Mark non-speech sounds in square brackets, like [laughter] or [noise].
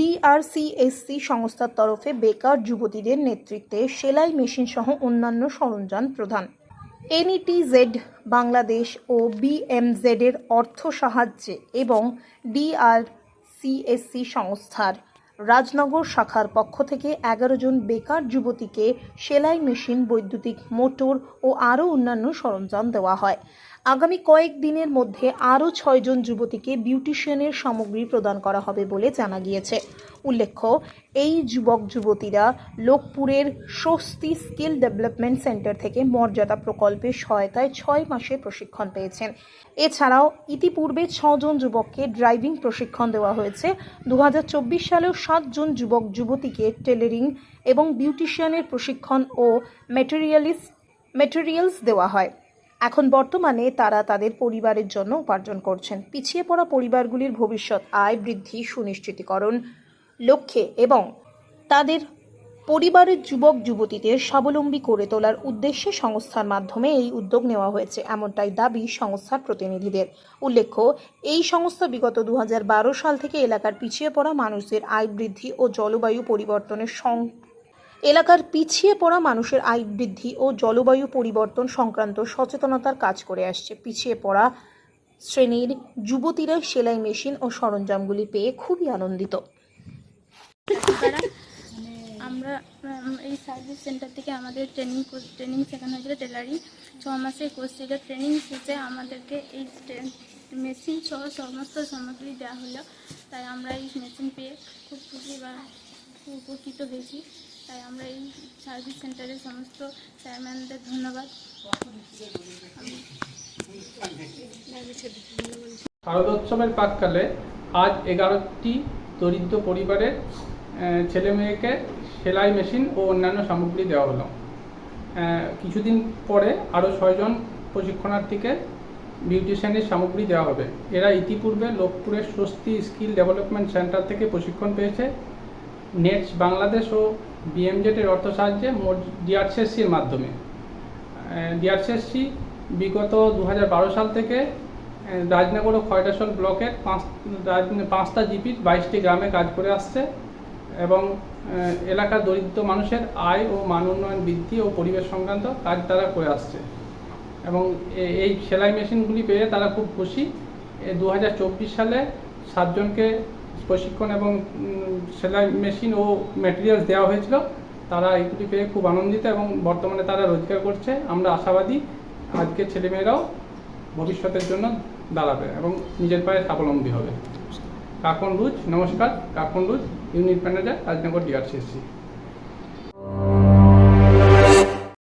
ডিআরসিএসসি সংস্থার তরফে বেকার যুবতীদের নেতৃত্বে সেলাই মেশিন সহ অন্যান্য সরঞ্জাম প্রদান। এনইটিজেড বাংলাদেশ ও বিএমজেডের অর্থ সাহায্যে এবং ডিআরসিএসসি সংস্থার রাজনগর শাখার পক্ষ থেকে এগারো জন বেকার যুবতীকে সেলাই মেশিন, বৈদ্যুতিক মোটর ও আরও অন্যান্য সরঞ্জাম দেওয়া হয়। আগামী কয়েক দিনের মধ্যে আরও ছয়জন যুবতীকে বিউটিশিয়ানের সামগ্রী প্রদান করা হবে বলে জানা গিয়েছে। উল্লেখ্য, এই যুবক, যুবতীরা লোকপুরের স্বস্তি স্কিল ডেভেলপমেন্ট সেন্টার থেকে মর্যাদা প্রকল্পের সহায়তায় ছয় মাসের প্রশিক্ষণ পেয়েছেন। এছাড়াও ইতিপূর্বে ছজন যুবককে ড্রাইভিং প্রশিক্ষণ দেওয়া হয়েছে। দু চব্বিশ সালেও সাতজন যুবক, যুবতীকে টেলারিং এবং বিউটিশিয়ানের প্রশিক্ষণ ও ম্যাটেরিয়ালিস, ম্যাটেরিয়ালস দেওয়া হয়। এখন বর্তমানে তারা তাদের পরিবারের জন্য উপার্জন করছেন। পিছিয়ে পড়া পরিবারগুলির ভবিষ্যৎ আয় বৃদ্ধি সুনিশ্চিতকরণ লক্ষ্যে এবং তাদের পরিবারের যুবক যুবতীদের স্বাবলম্বী করে তোলার উদ্দেশ্যে সংস্থার মাধ্যমে এই উদ্যোগ নেওয়া হয়েছে, এমনটাই দাবি সংস্থার প্রতিনিধিদের। উল্লেখ্য, এই সংস্থা বিগত দু হাজার বারো সাল থেকে এলাকার পিছিয়ে পড়া মানুষদের আয় বৃদ্ধি ও জলবায়ু পরিবর্তনের সং, এলাকার পিছিয়ে পড়া মানুষের আয় বৃদ্ধি ও জলবায়ু পরিবর্তন সংক্রান্ত সচেতনতার কাজ করে আসছে। পিছিয়ে পড়া শ্রেণির যুবতীরা সেলাই মেশিন ও সরঞ্জামগুলি পেয়ে খুবই আনন্দিত। [laughs] আমরা এই সার্ভিস সেন্টার থেকে আমাদের ট্রেনিং ট্রেনিং শেখানো হয়েছিল টেলারিং ছ মাসের কোর্স ছিল ট্রেনিং শেষে আমাদেরকে এই মেশিন সহ সমস্ত সামগ্রী দেওয়া হলো। তাই আমরা এই মেশিন পেয়ে খুব খুশি বা খুব উপকৃত হয়েছি। তাই আমরা এই সার্ভিস সেন্টারের সমস্ত চেয়ারম্যানদের ধন্যবাদ। শারদোৎসবের প্রাককালে আজ এগারোটি দরিদ্র পরিবারের ছেলে মেয়েকে সেলাই মেশিন ও অন্যান্য সামগ্রী দেওয়া হলো। কিছুদিন পরে আরও ছয়জন প্রশিক্ষণার্থীকে বিউটিশিয়ানের সামগ্রী দেওয়া হবে। এরা ইতিপূর্বে লোকপুরের স্বস্তি স্কিল ডেভেলপমেন্ট সেন্টার থেকে প্রশিক্ষণ পেয়েছে। নেটস বাংলাদেশ ও বিএমজেটের অর্থ সাহায্যে মোট ডিআরসিএসসির মাধ্যমে। ডিআরসিএসসি বিগত দু হাজার বারো সাল থেকে রাজনগর ও খয়টাসল ব্লকের পাঁচ পাঁচটা জিপির বাইশটি গ্রামে কাজ করে আসছে। এবং এলাকার দরিদ্র মানুষের আয় ও মান উন্নয়ন বৃদ্ধি ও পরিবেশ সংক্রান্ত কাজ তারা করে আসছে। এবং এই সেলাই মেশিনগুলি পেয়ে তারা খুব খুশি। দু হাজার চব্বিশ সালে সাতজনকে প্রশিক্ষণ এবং সেলাই মেশিন ও ম্যাটেরিয়ালস দেওয়া হয়েছিল। তারা এগুলি পেয়ে খুব আনন্দিত এবং বর্তমানে তারা রোজগার করছে। আমরা আশাবাদী আজকের ছেলেমেয়েরাও ভবিষ্যতের জন্য দাঁড়াবে এবং নিজের পায়ে স্বাবলম্বী হবে। কাকন রুজ নমস্কার Kakon Ruj unit manager Rajnagar DRCSC